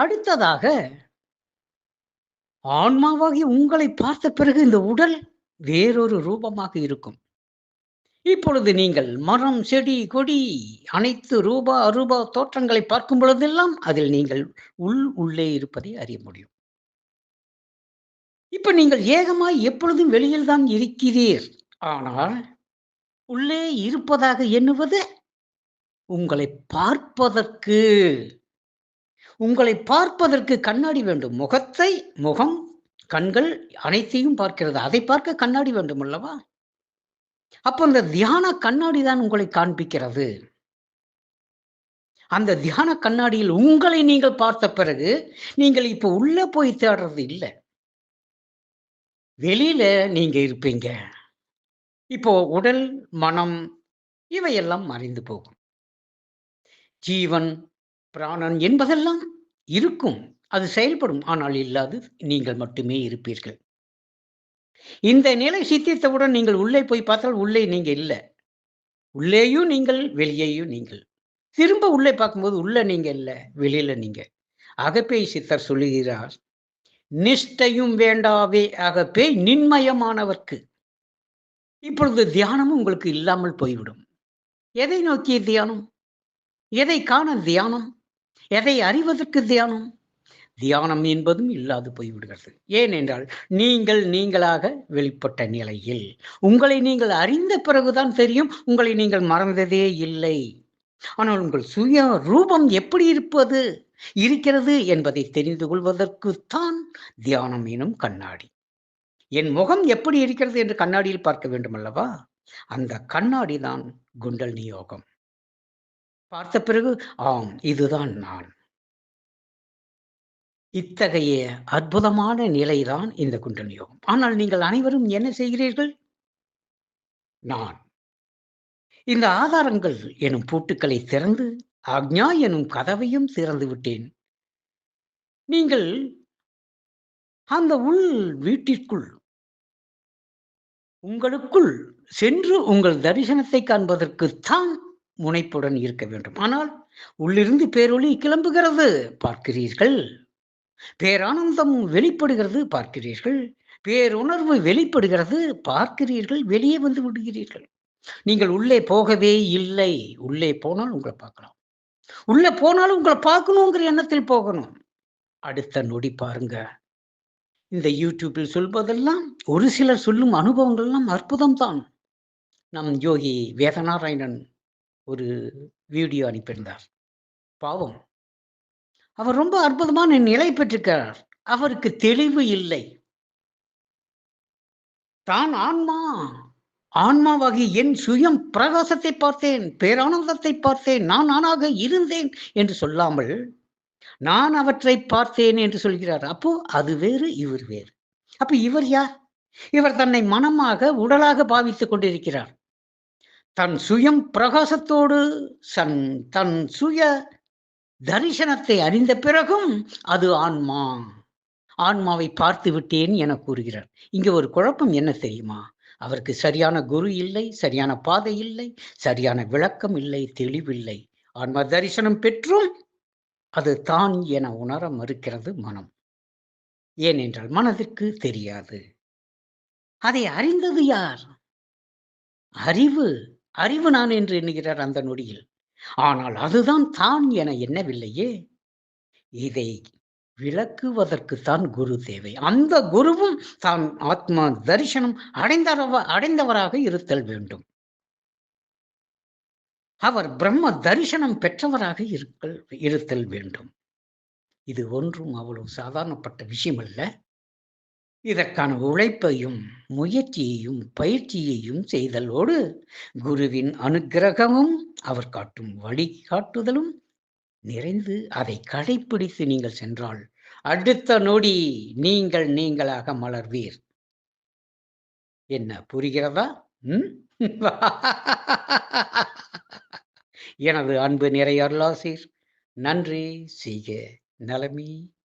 அடுத்ததாக ஆன்மாவாகி உங்களை பார்த்த பிறகு இந்த உடல் வேறொரு ரூபமாக இருக்கும். இப்பொழுது நீங்கள் மரம் செடி கொடி அனைத்து ரூபா அரூபா தோற்றங்களை பார்க்கும் பொழுதெல்லாம் அதில் நீங்கள் உள் உள்ளே இருப்பதை அறிய முடியும். இப்ப நீங்கள் ஏகமாய் எப்பொழுதும் வெளியில் தான் இருக்கிறீர். ஆனால் உள்ளே இருப்பதாக எண்ணுவது உங்களை பார்ப்பதற்கு உங்களை பார்ப்பதற்கு கண்ணாடி வேண்டும். முகத்தை முகம் கண்கள் அனைத்தையும் பார்க்கிறது. அதை பார்க்க கண்ணாடி வேண்டும் அல்லவா? அப்போ அந்த தியான கண்ணாடி தான் உங்களை காண்பிக்கிறது. அந்த தியான கண்ணாடியில் உங்களை நீங்கள் பார்த்த பிறகு நீங்கள் இப்போ உள்ள போய் தேடுறது இல்லை. வெளியில நீங்க இருப்பீங்க. இப்போ உடல் மனம் இவையெல்லாம் மறைந்து போகும். ஜீவன் பிராணன் என்பதெல்லாம் இருக்கும். அது செயல்படும். ஆனால் இல்லாது நீங்கள் மட்டுமே இருப்பீர்கள். இந்த நிலை சித்தித்தவுடன் நீங்கள் உள்ளே போய் பார்த்தால் உள்ளே நீங்க இல்லை. உள்ளேயும் நீங்கள் வெளியேயும் நீங்கள். திரும்ப உள்ளே பார்க்கும்போது உள்ள நீங்க இல்லை வெளியில நீங்க. அகப்பே சித்தர் சொல்லுகிறார் நிஷ்டையும் வேண்டாவே அகப்பே நின்மயமானவர்க்கு. இப்பொழுது தியானமும் உங்களுக்கு இல்லாமல் போய்விடும். எதை நோக்கிய தியானம்? எதை காண தியானம்? எதை அறிவதற்கு தியானம்? தியானம் என்பதும் இல்லாது போய்விடுகிறது. ஏனென்றால் நீங்கள் நீங்களாக வெளிப்பட்ட நிலையில். உங்களை நீங்கள் அறிந்த பிறகுதான் தெரியும் உங்களை நீங்கள் மறந்ததே இல்லை. ஆனால் உங்கள் சுய ரூபம் எப்படி இருப்பது? இருக்கிறது என்பதை தெரிந்து கொள்வதற்குத்தான் தியானம் எனும் கண்ணாடி. என் முகம் எப்படி இருக்கிறது என்று கண்ணாடியில் பார்க்க வேண்டும் அல்லவா அந்த கண்ணாடி தான் குண்டல் நியோகம் பார்த்த பிறகு ஆம் இதுதான் நான். இத்தகைய அற்புதமான நிலைதான் இந்த குண்டல் யோகம். ஆனால் நீங்கள் அனைவரும் என்ன செய்கிறீர்கள்? நான். இந்த ஆதாரங்கள் எனும் பூட்டுக்களை திறந்து அக்ஞா எனும் கதவையும் திறந்து விட்டேன். நீங்கள் அந்த உள் வீட்டிற்குள் உங்களுக்குள் சென்று உங்கள் தரிசனத்தை காண்பதற்குத்தான் முனைப்புடன் இருக்க வேண்டும். ஆனால் உள்ளிருந்து பேரொளி கிளம்புகிறது பார்க்கிறீர்கள். பேரானந்தம் வெளிப்படுகிறது பார்க்கிறீர்கள். பேருணர்வு வெளிப்படுகிறது பார்க்கிறீர்கள். வெளியே வந்து விடுகிறீர்கள். நீங்கள் உள்ளே போகவே இல்லை. உள்ளே போனால் உங்களை பார்க்கலாம். உள்ளே போனாலும் உங்களை பார்க்கணுங்கிற எண்ணத்தில் போகணும். அடுத்த நொடி பாருங்க. இந்த யூடியூப்பில் சொல்வதெல்லாம் ஒரு சிலர் சொல்லும் அனுபவங்கள்லாம் அற்புதம் தான் நம் யோகி வேதநாராயணன் ஒரு வீடியோ அனுப்பியிருந்தார். பாவம். அவர் ரொம்ப அற்புதமான நிலை பெற்றிருக்கிறார். அவருக்கு தெளிவு இல்லை. தான் ஆன்மா. ஆன்மாவாகி என் சுயம் பிரகாசத்தை பார்த்தேன் பேரானந்தத்தை பார்த்தேன் நான் நானாக இருந்தேன் என்று சொல்லாமல் நான் அவற்றை பார்த்தேன் என்று சொல்கிறார். அப்போ அது வேறு இவர் வேறு. அப்ப இவர் யார்? இவர் தன்னை மனமாக உடலாக பாவித்துக் கொண்டிருக்கிறார். தன் சுயம் பிரகாசத்தோடு சன் தன் சுய தரிசனத்தை அறிந்த பிறகும் அது ஆன்மா. ஆன்மாவை பார்த்து விட்டேன் என கூறுகிறார். இங்கே ஒரு குழப்பம் என்ன தெரியுமா? அவருக்கு சரியான குரு இல்லை சரியான பாதை இல்லை சரியான விளக்கம் இல்லை தெளிவில்லை. ஆன்மா தரிசனம் பெற்றும் அது தான் என உணர மறுக்கிறது மனம். ஏனென்றால் மனதிற்கு தெரியாது. அதை அறிந்தது யார்? அறிவு அறிவு நான் என்று எண்ணுகிறார் அந்த நொடியில். ஆனால் அதுதான் தான் என எண்ணவில்லையே. இதை விளக்குவதற்குத்தான் குரு தேவை. அந்த குருவும் தான் ஆத்மா தரிசனம் அடைந்தவ அடைந்தவராக இருத்தல் வேண்டும். அவர் பிரம்ம தரிசனம் பெற்றவராக இருக்கல் இருத்தல் வேண்டும். இது ஒன்றும் அவ்வளவு சாதாரணப்பட்ட விஷயம் அல்ல இதற்கான உழைப்பையும் முயற்சியையும் பயிற்சியையும் செய்தலோடு குருவின் அனுக்கிரகமும் அவர் காட்டும் வழிகாட்டுதலும் நிறைந்து அதை கடைப்பிடித்து நீங்கள் சென்றால் அடுத்த நொடி நீங்கள் நீங்களாக மலர்வீர். என்ன புரிகிறதா? எனது அன்பு நிறைய அருளாசீர். நன்றி. செய்க. நலமே.